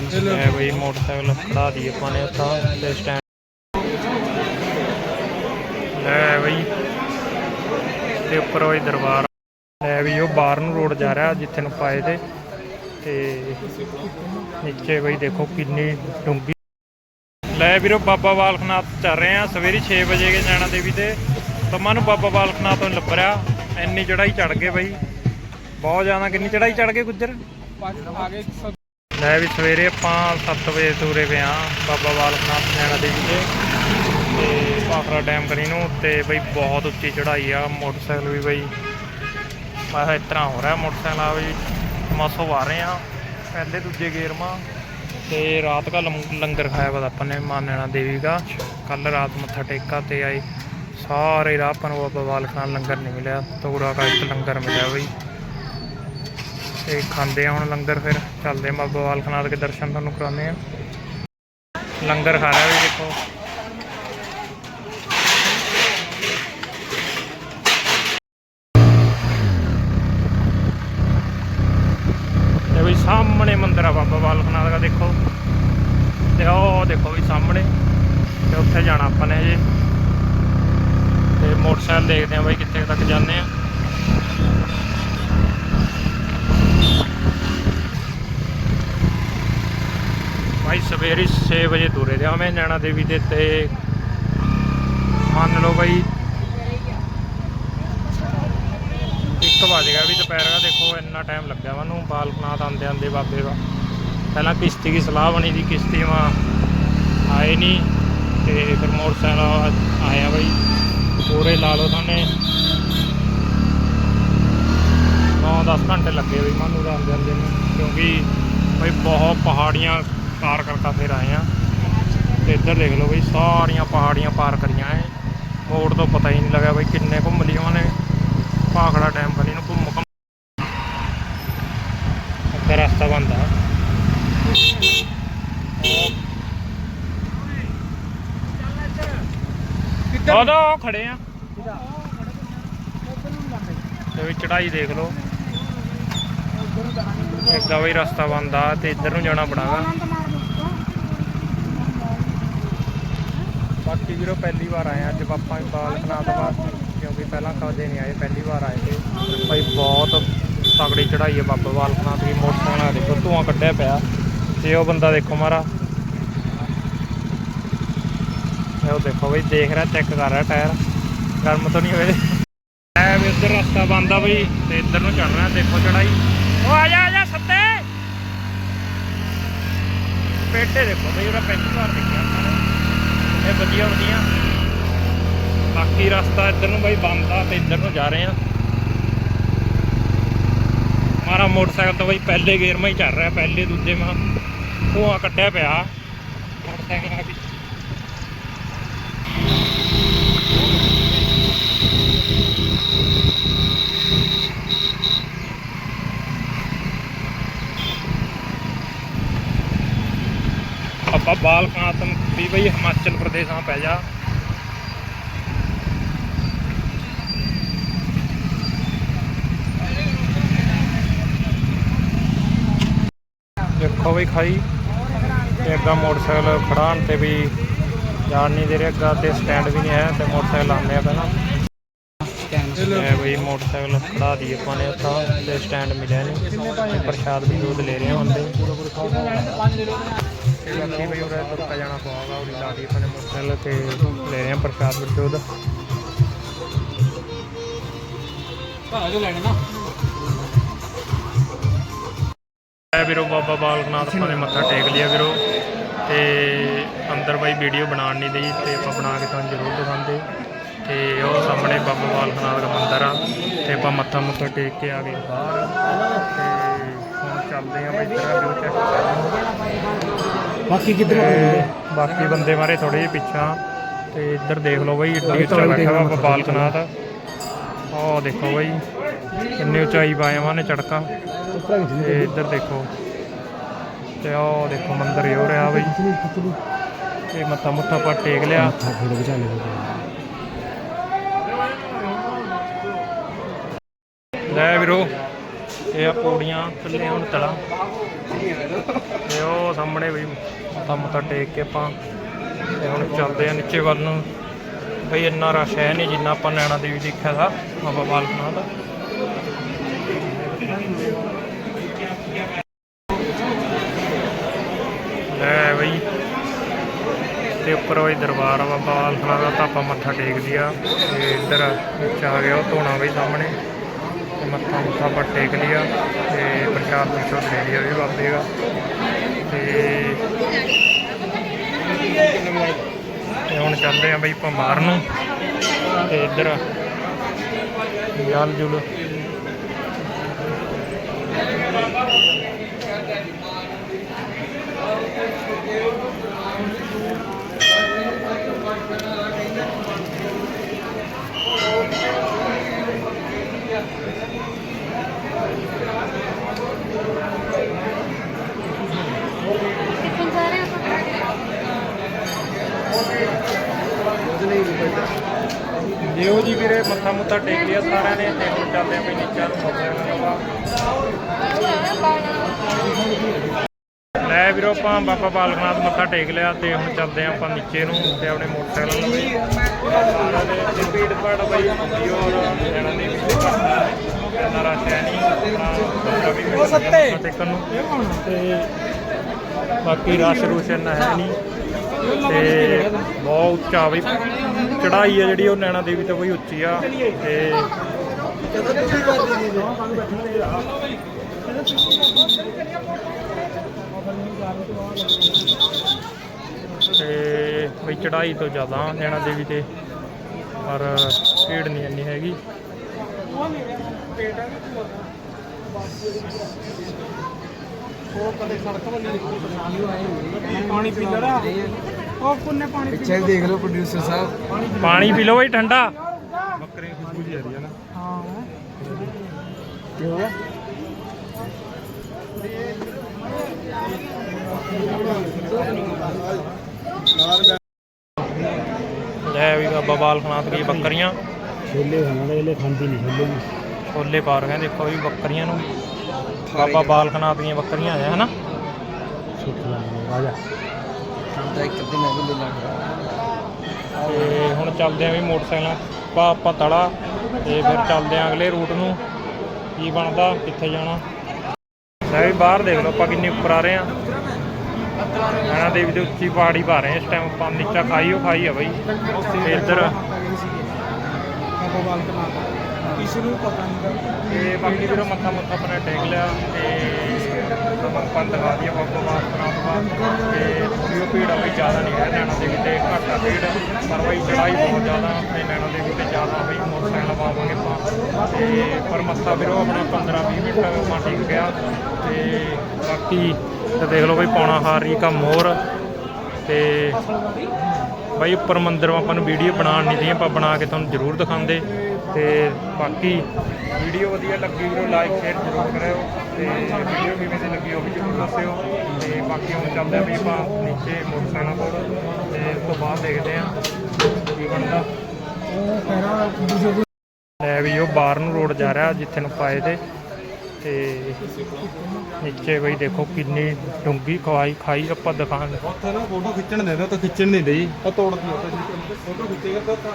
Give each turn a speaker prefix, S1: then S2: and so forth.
S1: Stand
S2: ਹੈ ਬਈ motorcycle ਖੜਾ ਦੀ ਆਪਾਂ ਨੇ ਉੱਥਾ ਤੇ ਸਟੈਂਡ। ਲੈ ਬਈ। ਤੇ ਉੱਪਰ ਉਹ ਦਰਬਾਰ। ਲੈ ਵੀ ਉਹ ਬਾਹਰ ਨੂੰ ਰੋਡ ਜਾ ਰਿਹਾ ਜਿੱਥੇ ਨੂੰ ਪਾਏ ਤੇ। ਤੇ ਨੀਚੇ ਬਈ ਦੇਖੋ ਕਿੰਨੀ ਡੂੰਗੀ ਲੈ ਵੀਰੋ ਬਾਬਾ ਬਾਲਕਨਾਥ ਚੱਲ ਰਹੇ ਆ। ਸਵੇਰੀ 6 ਵਜੇ ਕੇ ਨੈਣਾ ਦੇਵੀ ਤੇ। ਤਮਾ ਨੂੰ ਬਾਬਾ ਬਾਲਕਨਾਥ ਤੋਂ ਲੱਭ ਰਿਹਾ ਇੰਨੀ ਚੜਾਈ ਚੜ ਗਏ ਬਈ। ਬਹੁਤ ਜ਼ਿਆਦਾ ਕਿੰਨੀ ਚੜਾਈ ਚੜ ਗਏ ਗੁੱਜਰ?
S1: ਆਗੇ
S2: ਲੈ ਵੀ ਸਵੇਰੇ ਆਪਾਂ 7 ਵਜੇ ਤੁਰੇ ਪਏ ਆ ਬਾਬਾ ਬਾਲਕ ਨਾਥ ਨੈਣਾ ਦੇਵੀ ਦੇ। ਤੇ ਭਾਖੜਾ ਡੈਮ ਕਰੀ ਨੂੰ ਤੇ ਬਈ ਬਹੁਤ ਉੱਚੀ ਚੜ੍ਹਾਈ ਆ, ਮੋਟਰਸਾਈਕਲ ਵੀ ਬਈ ਮੈਂ ਇਸ ਤਰ੍ਹਾਂ ਹੋ ਰਿਹਾ ਮੋਟਰਸਾਈਕਲ ਆ ਬਈ ਮਾਸੋ ਆ ਰਹੇ ਆ ਪਹਿਲੇ ਦੂਜੇ ਗੇਰ ਮਾ। ਤੇ ਰਾਤ ਦਾ ਲੰਗਰ ਖਾਇਆ ਵਾ ਆਪਾਂ ਨੇ ਮਾਂ ਨੈਣਾ ਦੇਵੀ ਦਾ। ਕੱਲ ਰਾਤ ਮੱਥਾ ਟੇਕਾ ਤੇ ਆਏ, ਸਾਰੇ ਰਾਹ ਆਪਾਂ ਨੂੰ ਬਾਬਾ ਬਾਲਕਨਾਥ ਲੰਗਰ ਨਹੀਂ ਮਿਲਿਆ ਤੋੜਾ ਕਾ ਇੱਕ ਲੰਗਰ ਮਿਲਿਆ ਬਈ। ਤੇ ਖਾਂਦੇ ਆ ਹੁਣ ਲੰਗਰ ਫਿਰ। ਚੱਲਦੇ ਆ ਬਾਬਾ ਬਾਲਕਨਾਥ ਦੇ ਦਰਸ਼ਨ ਤੁਹਾਨੂੰ ਕਰਾਉਂਦੇ ਆ। ਲੰਗਰ ਖਾ ਰਿਹਾ ਵੀ ਦੇਖੋ। ਇਹ ਵੀ ਸਾਹਮਣੇ ਮੰਦਿਰ ਆ ਬਾਬਾ ਬਾਲਕ ਨਾਥ ਦਾ, ਦੇਖੋ। ਤੇ ਉਹ ਦੇਖੋ ਵੀ ਸਾਹਮਣੇ, ਤੇ ਉੱਥੇ ਜਾਣਾ ਆਪਾਂ ਨੇ ਜੀ ਤੇ ਮੋਟਰਸਾਈਕਲ ਦੇਖਦੇ ਆ ਬਈ ਕਿੱਥੇ ਤੱਕ ਜਾਂਦੇ ਆ। ਭਾਈ ਸਵੇਰੇ 6 ਵਜੇ ਤੁਰੇ ਦੇ ਮੈਂ ਨੈਣਾ ਦੇਵੀ ਦੇ ਤੇ। ਮੰਨ ਲਓ ਭਾਈ 1 ਵਜ ਗਿਆ ਵੀ ਦੁਪਹਿਰ ਦਾ। ਦੇਖੋ, ਇੰਨਾ ਟਾਈਮ ਲੱਗਿਆ ਮੈਨੂੰ। ਬਾਲਕਨਾਥ ਆਂਦੇ ਆਂਦੇ ਬਾਬੇ ਦਾ। ਪਹਿਲਾਂ ਕਿਸ਼ਤੀ ਦੀ ਸਲਾਹ ਬਣੀ ਦੀ ਕਿਸ਼ਤੀ ਮਾ ਆਏ ਨਹੀਂ ਤੇ ਫਿਰ ਮੋਟਰਸਾਈਕਲ ਆਇਆ ਭਾਈ ਪੂਰੇ ਲਾ ਲਓ ਤੁਹਾਨੂੰ 9-10 ਘੰਟੇ ਲੱਗੇ ਬਈ, ਮੈਨੂੰ ਤਾਂ ਆਂਦੇ ਆਂਦੇ ਨੂੰ। ਕਿਉਂਕਿ ਬਈ, ਬਹੁਤ ਪਹਾੜੀਆਂ ਪਾਰ ਕਰਕਾ ਫਿਰ ਆਏ ਆ। ਤੇ ਇੱਧਰ ਦੇਖ ਲਓ ਬਈ ਸਾਰੀਆਂ ਪਹਾੜੀਆਂ ਪਾਰ ਕਰੀਆਂ ਐ। ਮੋੜ ਤੋਂ ਪਤਾ ਹੀ ਨਹੀਂ ਲੱਗਾ ਬਈ ਕਿੰਨੇ ਘੁੰਮ ਲਈ ਉਹਨਾਂ ਭਾਖੜਾ ਟਾਈਮ ਕਰੀ ਨੂੰ ਘੁੰਮ ਘੁੰਮ ਅੱਧਾ ਰਸਤਾ ਬੰਦ ਉਹਦਾ ਖੜੇ ਆ। ਤੇ ਵੀ ਚੜਾਈ ਦੇਖ ਲਓ। ਇੱਕ ਆ ਬਈ ਰਸਤਾ ਬੰਦ ਤੇ ਇੱਧਰ ਨੂੰ ਜਾਣਾ ਪੜਾਗਾ। ਬਾਕੀ ਵੀਰੋ ਪਹਿਲੀ ਵਾਰ ਆਏ ਅੱਜ ਪਾਪਾ ਬਾਲਕਨਾਥ ਵਾਸਤੇ ਕਿਉਂਕਿ ਪਹਿਲਾਂ ਕਦੇ ਨਹੀਂ ਆਏ, ਪਹਿਲੀ ਵਾਰ ਆਏ ਤੇ ਭਾਈ ਬਹੁਤ ਤਗੜੀ ਚੜਾਈ ਹੈ ਬਾਬਾ ਬਾਲਕਨਾਥ ਦੀ, ਮੋਟਰਸਾਈਕਲ ਆ ਦੇਖੋ, ਧੂਆਂ ਕੱਢਿਆ ਪਿਆ। ਤੇ ਉਹ ਬੰਦਾ ਦੇਖੋ ਮਾਰਾ। ਉਹ ਦੇਖੋ ਬਈ, ਦੇਖ ਰਿਹਾ ਚੈੱਕ ਕਰ ਰਿਹਾ ਟਾਇਰ। ਗਰਮ ਤਾਂ ਨਹੀਂ ਹੋਏ। ਐ ਵੀ ਇੱਧਰ ਰਸਤਾ ਬੰਦ ਆ ਬਈ, ਤੇ ਇੱਧਰ ਨੂੰ ਚੜ ਰਿਹਾ, ਦੇਖੋ ਚੜਾਈ ਉਹ ਆ ਜਾ ਆ ਜਾ, ਸੱਤੇ। ਪੇਟੇ ਦੇਖੋ ਬਈ, ਉਹਦਾ ਪਹਿਲੀ ਵਾਰ ਦੇਖਿਆ। ਇਹ ਵਧੀਆ ਵਧੀਆ ਬਾਕੀ ਰਸਤਾ ਇੱਧਰ ਨੂੰ ਬਈ ਬੰਦ ਤੇ ਇੱਧਰ ਨੂੰ ਜਾ ਰਹੇ ਆ ਮਾਰਾ ਮੋਟਰਸਾਈਕਲ ਤਾਂ ਬਈ ਪਹਿਲੇ ਗੇਅਰ ਮੈਂ ਹੀ ਚੱਲ ਰਿਹਾ, ਪਹਿਲੇ ਦੂਜੇ ਮੈਂ। ਧੂਆਂ ਕੱਢਿਆ ਪਿਆ। ਮੋਟਰਸਾਈਕਲ ਆ ਵੀ। ਆਪਾਂ ਬਾਲਕਨਾਥ ਵੀ ਬਈ ਹਿਮਾਚਲ ਪ੍ਰਦੇਸ਼ ਆ ਪੈ ਜਾ। ਦੇਖੋ ਬਈ ਖਾਈ ਤੇ ਅੱਗਾ ਮੋਟਰਸਾਈਕਲ ਖੜਾਣ ਤੇ ਵੀ ਜਾਣ ਨਹੀਂ ਦੇ ਰਿਹਾ, ਅੱਗਾ ਤੇ ਸਟੈਂਡ ਵੀ ਨਹੀਂ ਹੈ ਤੇ ਮੋਟਰਸਾਈਕਲ ਆਉਂਦੇ ਆ ਪਹਿਲਾਂ। ਤੇ ਬਈ ਮੋਟਰਸਾਈਕਲ ਖੜਾ ਦੀ ਆਪਾਂ ਨੇ ਉੱਥਾ ਤੇ ਸਟੈਂਡ ਮਿਲਿਆ ਨਹੀਂ ਪ੍ਰਸ਼ਾਦ ਵੀ ਦੁੱਧ ਲੈ ਰਹੇ ਹਾਂ ਹੁੰਦੇ ਤੇ ਬਾਕੀ ਬਈ ਜਾਣਾ ਪਊਗਾ ਆਪਾਂ ਨੇ ਮੋਟਰਸਾਈਕਲ ਤੇ ਲੈ ਰਹੇ ਹਾਂ ਪ੍ਰਸ਼ਾਦ ਵਿੱਚ ਦੁੱਧ।
S1: ਭਾਜੋ ਲੈਣੇ ਨਾ
S2: ਐ ਵੀਰੋ ਬਾਬਾ ਬਾਲਕਨਾਥ ਆਪਾਂ ਨੇ ਮੱਥਾ ਟੇਕ ਲਿਆ ਵੀਰੋ। ਤੇ ਅੰਦਰ ਬਾਈ ਵੀਡੀਓ ਬਣਾਉਣ ਨਹੀਂ ਦੇਈ ਤੇ ਆਪਾਂ ਬਣਾ ਕੇ ਤੁਹਾਨੂੰ ਜ਼ਰੂਰ ਦਿਖਾਉਂਦੇ। ਤੇ ਉਹ ਸਾਹਮਣੇ ਬਾਬਾ ਬਾਲਕਨਾਥ ਦਾ ਮੰਦਿਰ ਆ ਤੇ ਆਪਾਂ ਮੱਥਾ ਮੁੱਥਾ ਟੇਕ ਕੇ ਆ ਗਏ ਬਾਹਰ ਤੇ ਹੁਣ ਚੱਲਦੇ ਆ ਬਈ ਇੱਧਰ ਵੀਊ ਚੈੱਕ ਕਰਦੇ
S1: ਬਾਕੀ
S2: ਤੇ ਬਾਕੀ ਬੰਦੇ ਮਾਰੇ ਥੋੜੇ ਜਿਹੇ ਪਿੱਛਾ ਤੇ ਇੱਧਰ ਦੇਖ ਲਓ ਬਈ ਏਡੀ ਉੱਚਾ ਬੈਠਾ ਵਾ ਬਾਬਾ ਬਾਲਕਨਾਥ। ਉਹ ਦੇਖੋ ਬਈ ਕਿੰਨੀ ਉਚਾਈ ਪਾਏ ਉਹਨਾਂ ਨੇ ਚੜਕਾ ਤੇ ਇੱਧਰ ਦੇਖੋ ਤੇ ਉਹ ਦੇਖੋ ਮੰਦਿਰ ਹੀ ਰਿਹਾ ਬਈ। ਇਹ ਮੱਥਾ ਮੁੱਥਾ ਪਾ ਟੇਕ ਲਿਆ। ਲੈ ਵੀਰੋ, ਇਹ ਆ ਪੌੜੀਆਂ, ਥੱਲੇ ਹੁਣ ਤਲਾ। ਤੇ ਉਹ ਸਾਹਮਣੇ ਵੀ ਮੱਥਾ ਮੱਥਾ ਟੇਕ ਕੇ ਆਪਾਂ, ਤੇ ਹੁਣ ਚੱਲਦੇ ਆ ਨੀਚੇ ਵੱਲ ਨੂੰ। ਬਈ ਇੰਨਾ ਰਸ਼ ਹੈ ਨਹੀਂ ਜਿੰਨਾ ਆਪਾਂ ਨੈਣਾ ਦੇਵੀ ਦੇਖਿਆ ਸੀ ਬਾਬਾ ਬਾਲਕ ਨਾਥ ਦਾ ਲੈ ਬਈ, ਤੇ ਉੱਪਰ ਉਹ ਦਰਬਾਰ ਆ ਬਾਬਾ ਬਾਲਕ ਨਾਥ ਦਾ, ਤਾਂ ਆਪਾਂ ਮੱਥਾ ਟੇਕ ਲਿਆ ਤੇ ਇੱਧਰ ਵਿੱਚ ਆ ਗਿਆ ਉਹ ਧੋਣਾ ਬਈ ਸਾਹਮਣੇ। ਮੱਥਾ ਮੁੱਥਾ ਆਪਾਂ ਟੇਕ ਲਿਆ ਤੇ ਪ੍ਰਸ਼ਾਦ ਪ੍ਰਸ਼ਾਦ ਲੈ ਲਿਆ ਵੀ ਬਾਬੇ ਦਾ। ਤੇ ਤੇ ਹੁਣ ਚੱਲਦੇ ਆਂ ਬਈ ਆਪਾਂ ਬਾਹਰ ਨੂੰ ਤੇ ਇੱਧਰ ਜਲ ਜੁਲ ਜਿਓ ਜੀ ਵੀਰੇ ਮੱਥਾ ਮੁੱਥਾ ਟੇਕ ਲਿਆ ਸਾਰਿਆਂ ਨੇ ਤੇ ਹੁਣ ਚੱਲਦੇ ਆਂ ਬਈ ਨੀਚੇ ਨੂੰ ਮੋਟਰਸਾਈਕਲ ਲੈ ਵੀਰੋ ਆਪਾਂ ਬਾਬਾ ਬਾਲਕਨਾਥ ਮੱਥਾ ਟੇਕ ਲਿਆ ਤੇ ਹੁਣ ਚੱਲਦੇ ਆਂ ਆਪਾਂ ਨੀਚੇ ਨੂੰ ਤੇ ਆਪਣੇ ਮੋਟਰਸਾਈਕਲ ਨੂੰ ਬਈ। ਸਪੀਡ ਪੜ ਬਈ ਹੁੰਦੀ ਇਹਨਾਂ ਦੇ ਵਿੱਚ ਕਰਦਾ। ਇੰਨਾ ਰਸ਼ ਨਹੀਂ, ਆਪਣਾ ਵੀ ਮਿੰਟ ਮੱਥਾ ਟੇਕਣ ਨੂੰ। ਤੇ ਬਾਕੀ ਰਸ਼ ਰੁਸ਼ ਇੰਨਾ ਹੈ ਨਹੀਂ। ਤੇ ਬਹੁਤ ਉੱਚਾ ਬਈ ਚੜਾਈ ਆ ਜਿਹੜੀ ਉਹ ਨੈਣਾ ਦੇਵੀ ਤੋਂ ਬਈ ਉੱਚੀ ਆ ਤੇ ਤੇ ਬਈ ਚੜਾਈ ਤੋਂ ਜ਼ਿਆਦਾ ਨੈਣਾ ਦੇਵੀ ਤੇ, ਪਰ ਭੀੜ ਨਹੀਂ ਇੰਨੀ ਹੈਗੀ।
S1: ਉਹ ਕਦੇ ਸੜਕ ਵੱਲ ਪਾਣੀ ਪੀ ਲੈਣਾ? ਉਹ ਕੁੰਨੇ ਪਾਣੀ
S3: ਪਿੱਛੇ ਦੇਖ ਲਓ। ਪ੍ਰੋਡਿਊਸਰ ਸਾਹਿਬ।
S2: ਪਾਣੀ ਪੀ ਲਓ। ਬਈ ਠੰਡਾ।
S1: ਬੱਕਰੇ ਦੀ ਖੁਸ਼ਬੂ ਜੀ ਆ ਰਹੀ ਹੈ ਨਾ। ਹਾਂ
S3: ਕੀ ਹੋ ਗਿਆ?
S2: ਲੈ ਵੀ ਬਾਬਾ ਬਾਲਕਨਾਥ ਦੀ ਬੱਕਰੀਆਂ।
S3: ਛੋਲੇ ਖਾਣਾ ਇਹਲੇ ਖਾਂਦੀ ਨਹੀਂ ਛੋਲੇ। ਵੀ
S2: ਛੋਲੇ ਪਾ ਰਹੇ ਦੇਖੋ ਵੀ ਬੱਕਰੀਆਂ ਨੂੰ। ਬਾਬਾ ਬਾਲਕਨਾਥ ਦੀਆਂ ਬੱਕਰੀਆਂ ਆ ਹਨਾ?
S3: ਆ ਜਾ ਤਾਂ ਇੱਕ ਦਿਨ ਅਗਲੇ ਲੱਗ।
S2: ਤੇ ਹੁਣ ਚੱਲਦੇ ਆਂ ਵੀ ਮੋਟਰਸਾਈਕਲਾਂ ਪਾ ਆਪਾਂ ਤੜਾ ਤੇ ਫਿਰ ਚੱਲਦੇ ਆਂ ਅਗਲੇ ਰੂਟ ਨੂੰ। ਕੀ ਬਣਦਾ ਕਿੱਥੇ ਜਾਣਾ? ਲੈ ਵੀ ਬਾਹਰ ਦੇਖ ਲਓ ਆਪਾਂ ਕਿੰਨੀ ਉੱਪਰ ਆ ਰਹੇ ਆਂ। ਨੈਣਾ ਦੇਵੀ ਦੇ ਉੱਚੀ ਪਹਾੜੀ ਪਾ ਰਹੇ ਆਂ। ਇਸ ਟਾਈਮ ਆਪਾਂ ਨੀਚਾ ਖਾਈ ਉਹ ਖਾਈ ਆ ਬਈ। ਇੱਧਰ
S1: ਬਾਬਾ ਬਾਲਕ ਕਿਸੇ ਨੂੰ ਪਤਾ ਨਹੀਂ
S2: ਤੇ ਬਾਕੀ ਵੀਰੋ ਮੱਥਾ ਮੁੱਥਾ ਆਪਣਾ ਟੇਕ ਲਿਆ ਤੇ ਨਮਕ ਪੰਦ ਲਗਾ ਦਿਆ ਬਾਬਾ ਬਾਲਕਨਾਥ ਦਾ ਤੇ ਵੀਡੀਓ ਭੀੜ ਆ ਜ਼ਿਆਦਾ ਨਹੀਂ ਹੈ ਨੈਣਾ ਦੇ ਤੇ, ਘੱਟ ਆ ਭੀੜ। ਪਰ ਬਈ ਚੜਾਈ ਬਹੁਤ ਜ਼ਿਆਦਾ ਆਪਣੇ ਨੈਣਾ ਦੇ ਤੇ ਜ਼ਿਆਦਾ ਬਈ, ਮੋਟਰਸਾਈਕਲ ਪਾਵਾਂਗੇ ਆਪਾਂ। ਤੇ ਪਰ ਮੱਥਾ ਵੀਰੋ ਆਪਣਾ 15 20 ਮਿੰਟ ਮਾ ਟਿਕ ਗਿਆ। ਤੇ ਬਾਕੀ ਤੇ ਦੇਖ ਲਓ ਬਈ ਪੌਣਾ ਹਾਰ ਰਹੀ ਕਾ ਮੋਰ। ਤੇ ਬਾਈ ਉੱਪਰ ਮੰਦਰ ਆਪਾਂ ਨੂੰ ਵੀਡੀਓ ਬਣਾਉਣ ਨਹੀਂ ਦੀ, ਆਪਾਂ ਬਣਾ ਕੇ ਤੁਹਾਨੂੰ ਜ਼ਰੂਰ ਦਿਖਾਉਂਦੇ। ਤੇ ਬਾਕੀ ਵੀਡੀਓ ਵਧੀਆ ਲੱਗੀ ਵੀਡੀਓ ਲਾਈਕ ਸ਼ੇਅਰ ਜ਼ਰੂਰ ਕਰਿਓ ਤੇ ਵੀਡੀਓ ਕਿਵੇਂ ਦੀ ਲੱਗੀ ਉਹ ਵੀ ਜ਼ਰੂਰ ਦੱਸਿਓ। ਤੇ ਬਾਕੀ ਹੁਣ ਚੱਲਦੇ ਆ ਵੀ ਆਪਾਂ ਨੀਚੇ ਮੋਟਰਸਾਈਕਲ ਕੋਲ ਤੇ ਉਸ ਤੋਂ ਬਾਅਦ ਦੇਖਦੇ ਆ ਕੀ ਬਣਦਾ। ਲੈ ਵੀ ਉਹ ਬਾਹਰ ਨੂੰ ਰੋਡ ਜਾ ਰਿਹਾ ਜਿੱਥੇ ਨੂੰ ਪਾਏ ਤੇ। ਤੇ ਨੀਚੇ ਬਈ ਦੇਖੋ ਕਿੰਨੀ ਡੂੰਗੀ ਖਵਾਈ ਖਾਈ ਆਪਾਂ ਦਿਖਾਣ
S1: ਉੱਥੇ ਨਾ ਫੋਟੋ ਖਿੱਚਣ ਦੇ ਦੋ ਤਾਂ ਖਿੱਚਣ ਨਹੀਂ ਦੇਈ। ਉਹ ਤੋੜਦੀ ਉੱਥੇ ਫੋਟੋ ਖਿੱਚੇਗਾ ਤਾਂ